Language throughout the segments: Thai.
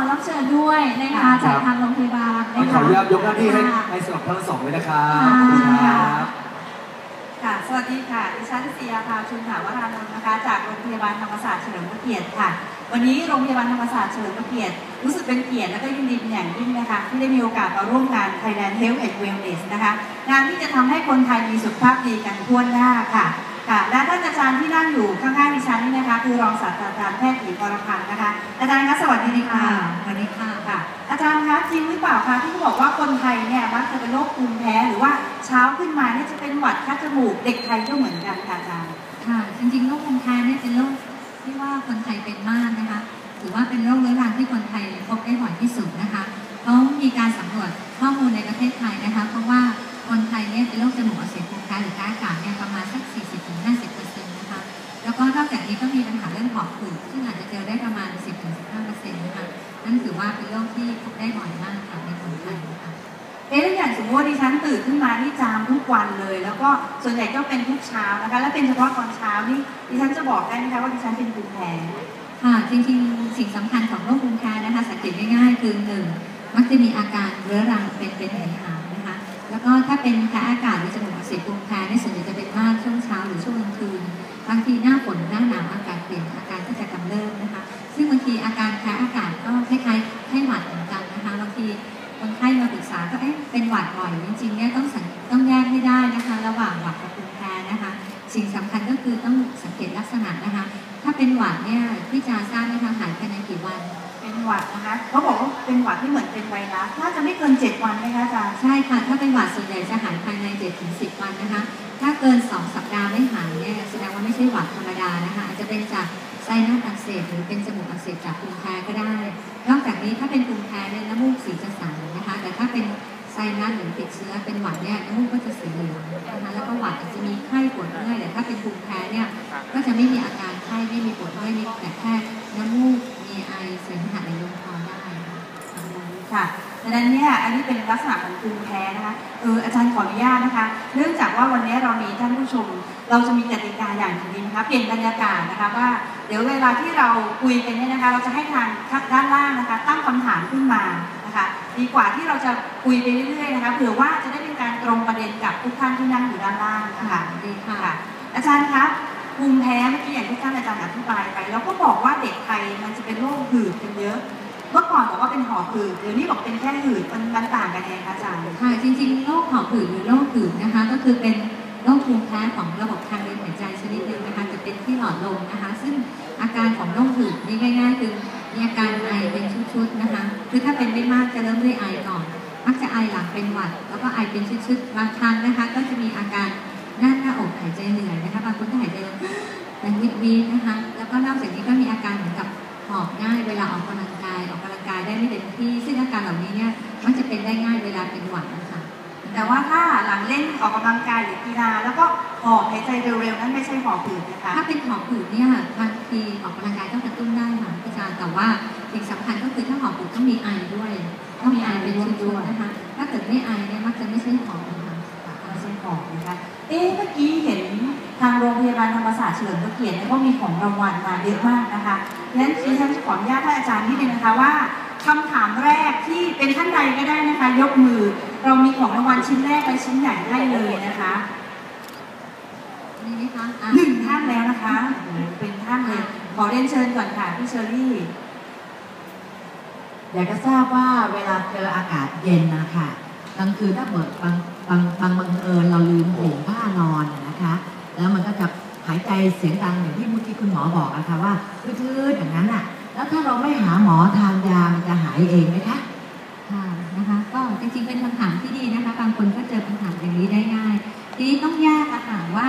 อรับเชิญด้วยนะคะ จากทางโรงพยาบาลงั้นนะขอคะ อนุญาตยกหน้าที่ให้ค่ะ ให้สำหรับทั้งสองเลยนะครับค่ะขอบคุณครับค่ะ สวัสดีค่ะ ดิฉันเสียภาชุนถาวรานนท์นะคะ จากโรงพยาบาลธรรมศาสตร์เฉลิมพระเกียรติค่ะ วันนี้โรงพยาบาลธรรมศาสตร์เฉลิมพระเกียรติ รู้สึกเป็นเกียรติและก็ยินดีเป็นอย่างยิ่งนะคะ ที่ได้มีโอกาสมาร่วมงาน Thailand Health and Wellness นะคะ งานที่จะทำให้คนไทยมีสุขภาพดีกันทั่วหน้าค่ะ ค่ะและท่านอาจารย์ที่นั่งอยู่ข้างๆดิฉันนี่นะคะ คือรองศาสตราจารย์แพทย์หญิงอรพันธ์นะคะ อาจารย์คะสวัสดีค่ะสวัสดีค่ะค่ะ อาจารย์คะจริงหรือเปล่าคะที่เขาบอกว่าคนไทยเนี่ยมักจะเป็นโรคภูมิแพ้หรือว่าเช้าขึ้นมาเนี่ยจะเป็นหวัดคัดจมูกเด็กไทยก็เหมือนกันค่ะอาจารย์ค่ะ จริงๆโรคภูมิแพ้เนี่ยเป็นโรคที่ว่าคนไทยเป็นมากนะคะถือว่าเป็นโรคเรื้อรังที่คนไทยพบได้บ่อยที่สุดนะคะเขามีการสำรวจข้อมูลในประเทศไทยนะคะเพราะว่าคนไทยเนี่ยเป็นโรคจมูกอักเสบภูมิแพ้หรือแพ้อากาศเนี่ยประมาณสัก 50%นะคะ แล้วก็นอกจากนี้ก็มีปัญหาเรื่องหอบหืดซึ่งอาจจะเจอได้ประมาณ 10-15%นะคะนั่นถือว่าเป็นโรคที่พบได้บ่อยมากค่ะในคนไทยนะคะเอ๊ะแล้วอย่างสมมติว่าดิฉันตื่นขึ้นมานี่จามทุกวันเลย แล้วก็ส่วนใหญ่ก็เป็นทุกเช้านะคะ และเป็นเฉพาะตอนเช้านี่ดิฉันจะบอกได้ไหมคะว่าดิฉันเป็นภูมิแพ้ค่ะจริงๆ สิ่งสำคัญของโรคภูมิแพ้นะคะ สังเกตง่ายๆคือหนึ่งมักจะมีอาการเรื้อรังเป็นเป็นหายหายนะคะ แล้วก็ถ้าเป็นแพ้อากาศหรือจมูกอักเสบภูมิแพ้เนี่ยส่วนใหญ่จะ เอ๊ะเป็นหวัดบ่อยจริงๆเนี่ยต้องสังต้องแยกให้ได้นะคะ ระหว่างหวัดกับภูมิแพ้นะคะ สิ่งสำคัญก็คือต้องสังเกตลักษณะนะคะ ถ้าเป็นหวัดเนี่ยพี่จาทราบไหมคะหายภายในกี่วัน เป็นหวัดนะคะเขาบอกว่าเป็นหวัดที่เหมือนเป็นไวรัสน่าจะไม่เกิน 7 วันไหมคะอาจารย์ใช่ค่ะถ้าเป็นหวัดส่วนใหญ่จะหายภายใน7-10 วันนะคะ ถ้าเกิน 2 สัปดาห์ไม่หายเนี่ยแสดงว่าไม่ใช่หวัดธรรมดานะคะอาจจะเป็นจากไส้หน้าอักเสบหรือเป็นจมูกอักเสบจากภูมิแพ้ก็ได้ นอกจากนี้ถ้าเป็นภูมิแพ้เนี่ยน้ำมูกสีจะใสนะคะ แต่ถ้าเป็น ไซนัสหรือติดเชื้อเป็นหวัดเนี่ยน้ำมูกก็จะสีเหลืองนะคะแล้วก็หวัดอาจจะมีไข้ปวดเมื่อยแต่ถ้าเป็นภูมิแพ้เนี่ยก็จะไม่มีอาการไข้ไม่มีปวดเมื่อยมีแต่แค่น้ำมูกมีไอเสมหะในลมคอได้ค่ะค่ะ ดังนั้นเนี่ยอันนี้เป็นลักษณะของภูมิแพ้นะคะเอออาจารย์ขออนุญาตนะคะ เนื่องจากว่าวันนี้เรามีท่านผู้ชม เราจะมีกติกาอย่างหนึ่งดีนะคะเปลี่ยนบรรยากาศนะคะว่าเดี๋ยวเวลาที่เราคุยกันเนี่ยนะคะ เราจะให้ทางด้านล่างนะคะ ตั้งคำถามขึ้นมานะคะดีกว่าที่เราจะคุยไปเรื่อยๆนะคะเผื่อว่าจะได้เป็นการตรงประเด็นกับทุกท่านที่นั่งอยู่ด้านล่างนะคะดีค่ะค่ะอาจารย์ครับภูมิแพ้เมื่อกี้อย่างที่ท่านอาจารย์อธิบายไป แล้วก็บอกว่าเด็กไทยมันจะเป็นโรคหืดกันเยอะ เมื่อก่อนบอกว่าเป็นหอบหืดเดี๋ยวนี้บอกเป็นแค่หืดมันมันต่างกันยังไงคะอาจารย์ค่ะจริงๆโรคหอบหืดหรือโรคหืดนะคะ ก็คือเป็นโรคภูมิแพ้ของระบบทางเดินหายใจชนิดหนึ่งนะคะจะเป็นที่หลอดลมนะคะ ซึ่งอาการของโรคหืดนี่ง่ายๆคือมีอาการไอเป็นชุดๆนะคะ คือถ้าเป็นไม่มากจะเริ่มด้วยไอก่อนมักจะไอหลังเป็นหวัด แล้วก็ไอเป็นชุดๆบางครั้งนะคะ ก็จะมีอาการแน่นหน้าอกหายใจเหนื่อยนะคะบางคนก็หายใจแรงวิดวีดนะคะ แล้วก็นอกจากนี้ก็มีอาการ หอบง่ายเวลาออกกำลังกายออกกำลังกายได้ไม่เต็มที่ซึ่งอาการเหล่านี้เนี่ยมักจะเป็นได้ง่ายเวลาเป็นหวัดนะคะ แต่ว่าถ้าหลังเล่นออกกำลังกายหรือกีฬาแล้วก็หอบหายใจเร็วๆนั้นไม่ใช่หอบหืดนะคะถ้าเป็นหอบหืดเนี่ยบางทีออกกำลังกายต้องกระตุ้นได้ค่ะอาจารย์แต่ว่าสิ่งสำคัญก็คือถ้าหอบหืดต้องมีไอด้วยต้องมีไอเป็นชุดๆนะคะ ถ้าเกิดไม่ไอเนี่ยมักจะไม่ใช่หอบนะคะไม่ใช่หอบนะคะเอ๊ะเมื่อกี้เห็นทางโรงพยาบาลธรรมศาสตร์เฉลิมพระเกียรติเนี่ยก็มีของรางวัลมาเยอะมากนะคะ งั้นดิฉันจะขออนุญาตท่านอาจารย์นิดนึงนะคะว่าคำถามแรกที่เป็นท่านใดก็ได้นะคะ ยกมือ เรามีของรางวัลชิ้นแรกและชิ้นใหญ่ให้เลยนะคะนี่ไหมคะอะหนึ่งท่านแล้วนะคะโอ้โหเป็นท่านเลยขอเรียนเชิญก่อนค่ะพี่เชอรี่อยากจะทราบว่าเวลาเจออากาศเย็นนะคะกลางคืนถ้าเบิดบางบางบางบังเอิญเราลืมห่มผ้านอนน่ะนะคะ แล้วมันก็จะหายใจเสียงดังอย่างที่เมื่ อกี้คุณหมอบอกอะค่ะว่าทืดๆอย่างนั้นอะแล้วถ้าเราไม่หาหมอทานยามันจะหายเองไหมคะค่ะนะคะ ก็จริงๆเป็นคำถามที่ดีนะคะ บางคนก็เจอปัญหาอย่างนี้ได้ง่าย ทีนี้ต้องแยกอาหารว่า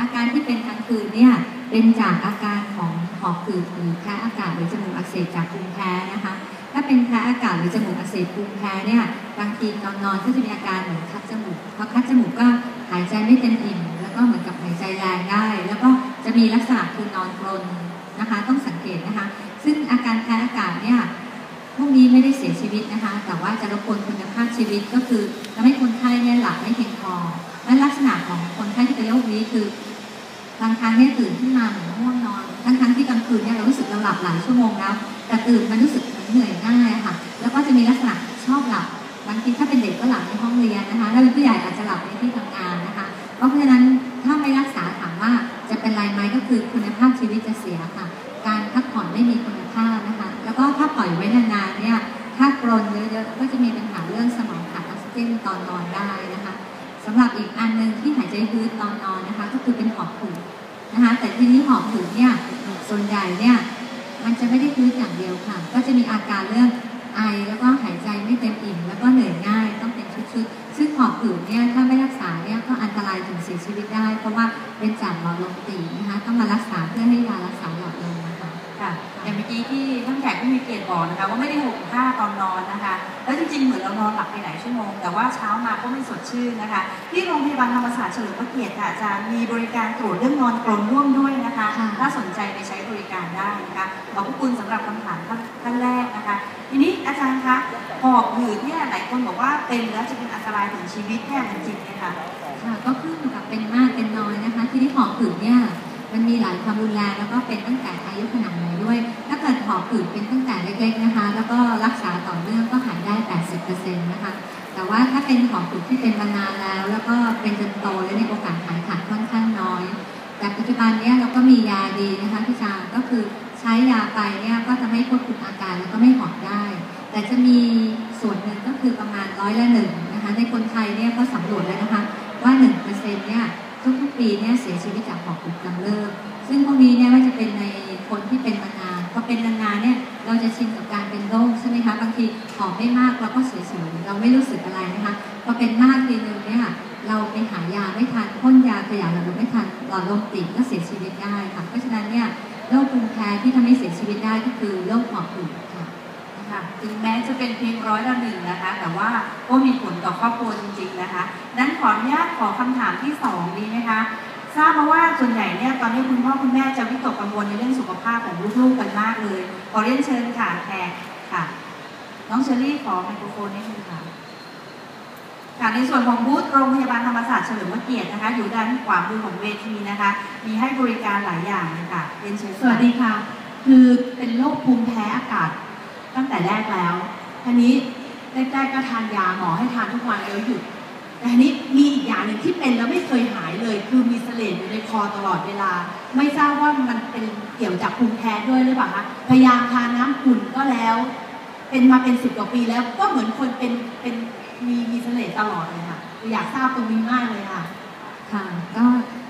อาการที่เป็นกลางคืนเนี่ยเป็นจากอาการของหอบหืดหรือแพ้อากาศหรือจมูกอักเสบจากภูมิแพ้นะคะ ถ้าเป็นแพ้อากาศหรือจมูกอักเสบภูมิแพ้เนี่ยบางทีตอนนอนก็จะมีอาการเหมือนคัดจมูกพอคัดจมูกก็หายใจไม่เต็มอิ่มแล้วก็เหมือนกับหายใจแรงได้ แล้วก็ จะมีลักษณะคือนอนกรนนะคะ ต้องสังเกตนะคะ ซึ่งอาการแพ้อากาศเนี่ยพวกนี้ไม่ได้เสียชีวิตนะคะ แต่ว่าจะรบกวนคุณภาพชีวิตก็คือทำให้คนไข้เนี่ยหลับไม่เพียงพอและลักษณะของคนไข้ที่เป็นโรคนี้คือบางครั้งเนี่ยตื่นขึ้นมาเหมือนง่วงนอนทั้งทั้งที่กลางคืนเนี่ยเรารู้สึกเราหลับหลายชั่วโมงแล้ว แต่ตื่นมันรู้สึกเหนื่อยง่ายค่ะ แล้วก็จะมีลักษณะชอบหลับบางทีถ้าเป็นเด็กก็หลับในห้องเรียนนะคะถ้าเป็นผู้ใหญ่อา ทีนี้หอบหืดเนี่ยส่วนใหญ่เนี่ยมันจะไม่ได้พื้นอย่างเดียวค่ะ ก็จะมีอาการเรื่องไอแล้วก็หายใจไม่เต็มอิ่มแล้วก็เหนื่อยง่ายต้องเป็นชุดๆ ซึ่งหอบหืดเนี่ยถ้าไม่รักษาเนี่ยก็อันตรายถึงเสียชีวิตได้ เพราะว่าเป็นจากหลอดลมตีนะคะต้องมารักษาเพื่อให้ยารักษา กี้ที่ท่านแขกผู้มีเกียรติบอกนะคะว่าไม่ได้ห่มผ้าตอนนอนนะคะ แล้วจริงๆเหมือนเรานอนหลับไปหลายชั่วโมง แต่ว่าเช้ามาก็ไม่สดชื่นนะคะ ที่โรงพยาบาลธรรมศาสตร์เฉลิมพระเกียรติค่ะอาจารย์มีบริการตรวจเรื่องนอนกรนร่วมด้วยนะคะถ้าสนใจไปใช้บริการได้นะคะขอบพระคุณสำหรับคำถามท่านแรกนะคะทีนี้อาจารย์คะหอบหืดเนี่ยหลายคนบอกว่าเป็นแล้วจะเป็นอันตรายถึงชีวิตเนี่มันจริงไหมคะค่ะก็ขึ้นอยู่กับเป็นมากเป็นน้อยนะคะ ที่ที่หอบหืดเนี่ยมันมีหลายความรุนแรงแล้วก็เป็นตั้งแต่อายุขนาดไหนด้วย เกิดหอบหืดเป็นตั้งแต่เล็กๆนะคะ แล้วก็รักษาต่อเนื่องก็หายได้ 80%นะคะ แต่ว่าถ้าเป็นหอบหืดที่เป็นมานานแล้ว แล้วก็เป็นจนโตแล้วในโอกาสหายขาดค่อนข้างน้อย แต่ปัจจุบันเนี้ยเราก็มียาดีนะคะพี่จาก็คือใช้ยาไปเนี่ยก็จะไม่ควบคุมอาการแล้วก็ไม่หอบได้ แต่จะมีส่วนหนึ่งก็คือประมาณร้อยละหนึ่งนะคะ ในคนไทยเนี่ยก็สำรวจแล้วนะคะว่าหนึ่งเปอร์เซ็นต์เนี่ยทุกๆปีเนี่ยเสียชีวิตจากหอบหืดกำเริบซึ่งพวกนี้เนี่ยว่าจะเป็นในคนที่เป็น เป็นนานๆเนี่ยเราจะชินกับการเป็นโรคใช่ไหมคะบางทีหอบไม่มากเราก็เฉยๆเราไม่รู้สึกอะไรนะคะพอเป็นมากทีนึงเนี่ยเราไปหายาไม่ทันพ่นยาขยายหลอดลมไม่ทันหลอดลมติดก็เสียชีวิตได้ค่ะเพราะฉะนั้นเนี่ยโรคภูมิแพ้ที่ทำให้เสียชีวิตได้ก็คือโรคหอบหืดค่ะคะถึงแม้จะเป็นเพียงร้อยละหนึ่งนะคะ แต่ว่าก็มีผลต่อครอบครัวจริงๆนะคะนั้นขออนุญาตขอคำถามที่สองดีไหมคะ ทราบมาว่าส่วนใหญ่เนี่ยตอนนี้คุณพ่อคุณแม่จะวิตกกังวลในเรื่องสุขภาพของลูกๆกันมากเลยขอเรียนเชิญค่ะแขกค่ะ น้องเชอรี่ขอไมโครโฟนนิดนึงค่ะค่ะในส่วนของบูธโรงพยาบาลธรรมศาสตร์เฉลิมพระเกียรตินะคะ อยู่ด้านขวามือของเวทีนะคะ มีให้บริการหลายอย่างเลยค่ะเรียนเชิญสวัสดีค่ะ คือเป็นโรคภูมิแพ้อากาศตั้งแต่แรกแล้วทีนี้แรกๆก็ทานยาหมอให้ทานทุกวันแล้วหยุดแต่ทีนี้มีอีกอย่างหนึ่งที่เป็นแล้วไม่เคยหาย อยู่ในคอตลอดเวลา ไม่ทราบว่ามันเป็นเกี่ยวจากภูมิแพ้ด้วยหรือเปล่าคะพยายามทานน้ำอุ่นก็แล้ว เป็นมาเป็นสิบกว่าปีแล้วก็เหมือนคนเป็นเป็นมีมีเสลดตลอดเลยค่ะอยากทราบตรงนี้มากเลยค่ะค่ะก็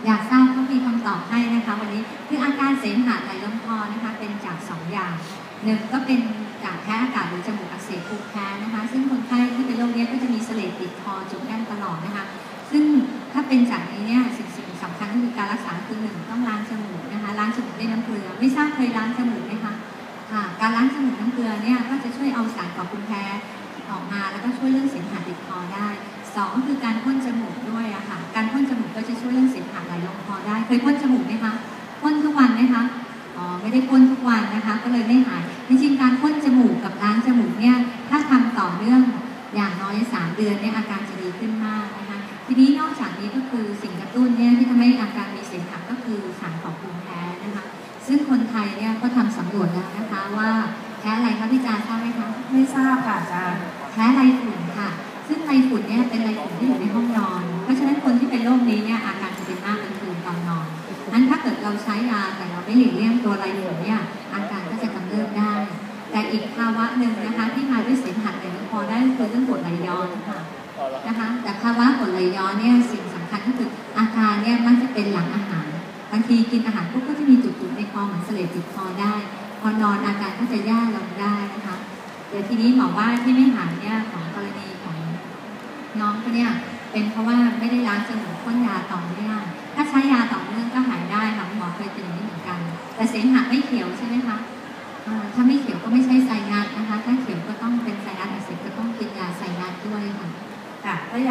อยากทราบก็มีคำตอบให้นะคะ วันนี้คืออาการเสมหะไหลลมคอนะคะ เป็นจากสองอย่างหนึ่งก็เป็นจากแพ้อากาศหรือจมูกอักเสบภูมิแพ้นะคะ ซึ่งคนไข้ที่เป็นโรคเนี้ยก็จะมีเสลดติดคอจุกแน่นตลอดนะคะ ซึ่งถ้าเป็นจากนี้เนี่ยสิ่ง สิ่งสำคัญก็คือการรักษาคือหนึ่งต้องล้างจมูกนะคะล้างจมูกด้วยน้ำเกลือ ไม่ทราบเคยล้างจมูกไหมคะค่ะการล้างจมูกน้ำเกลือเนี่ยก็จะช่วยเอาสารก่อภูมิแพ้ออกมาแล้วก็ช่วยเรื่องเสมหะติดคอได้สองคือการพ่นจมูกด้วยอะค่ะการพ่นจมูกก็จะช่วยเรื่องเสมหะไหลลงคอได้เคยพ่นจมูกไหมคะพ่นทุกวันไหมคะอ๋อไม่ได้พ่นทุกวันนะคะ ก็เลยไม่หายจริงๆการพ่นจมูกกับล้างจมูกเนี่ยถ้าทำต่อเนื่องอย่างน้อย3เดือนเนี่ยอาการจะดีขึ้นมากนะคะ ทีนี้นอกจากนี้ก็คือสิ่งกระตุ้นเนี่ยที่ทำให้อาการมีเสมหะก็คือสารของภูมิแพ้นะคะ ซึ่งคนไทยเนี่ยก็ทำสำรวจแล้วนะคะว่าแพ้อะไรคะพี่จาทราบไหมคะไม่ทราบค่ะอาจารย์แพ้ไรฝุ่นค่ะ ซึ่งไรฝุ่นเนี่ยเป็นไรฝุ่นที่อยู่ในห้องนอน เพราะฉะนั้นคนที่เป็นโรคนี้เนี่ยอาการจะเป็นมากกลางคืนตอนนอนนั้นถ้าเกิดเราใช้ยาแต่เราไม่หลีกเลี่ยงตัวไรฝุ่นเนี่ยอาการก็จะกำเริบได้ แต่อีกภาวะหนึ่งนะคะที่มาด้วยเสมหะในลำคอได้คือเรื่องกรดไหลย้อนค่ะ นะคะแต่ภาวะกรดไหลย้อนเนี่ยสิ่งสำคัญก็คืออาการเนี่ยมันจะเป็นหลังอาหารบางทีกินอาหารปุ๊บก็จะมีจุดๆในคอเหมือนเสลดติดคอได้ พอนอนอาการก็จะแย่ลงได้นะคะเดี๋ยวทีนี้หมอว่าที่ไม่หายเนี่ยของกรณีของน้องเขาเนี่ยเป็นเพราะว่าไม่ได้ล้างจมูกพ่นยาต่อเนื่องถ้าใช้ยาต่อเนื่องก็หายได้ค่ะหมอเคยเป็นอย่างนี้เหมือนกัน แต่เสมหะไม่เขียวใช่ไหมคะถ้าไม่เขียวก็ไม่ใช่ไซนัสนะคะ ถ้าเขียวก็ต้องเป็น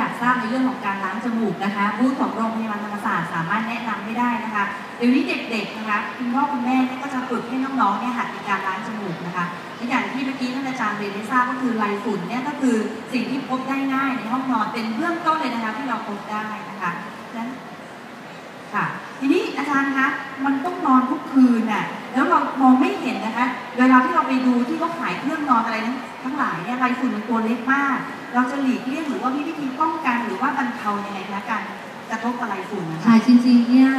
อยากทราบในเรื่องของการล้างจมูกนะคะบูธของโรงพยาบาลธรรมศาสตร์สามารถแนะนำไม่ได้นะคะเดี๋ยวนี้เด็กๆนะคะคุณพ่อคุณแม่ก็จะฝึกให้น้องๆเนี่ยหัดในการล้างจมูกนะคะและอย่างที่เมื่อกี้ท่านอาจารย์เรนได้ทราบก็คือไรฝุ่นเนี่ยก็คือสิ่งที่พบได้ง่ายในห้องนอนเป็นเบื้องต้นเลยนะคะที่เราพบได้นะคะนั้นค่ะทีนี้อาจารย์คะมันต้องนอนทุกคืนน่ะแล้วเรามองไม่เห็นนะคะ เวลาที่เราไปดูที่เขาขายเครื่องนอนอะไรนั้นทั้งหลายเนี่ยไรฝุ่นมันตัวเล็กมาก เราจะหลีกเลี่ยงหรือว่ามีวิธีป้องกันหรือว่าบรรเทายังไงคะการกระทบอะไรฝุ่นนะคะ ค่ะจริงๆเนี่ย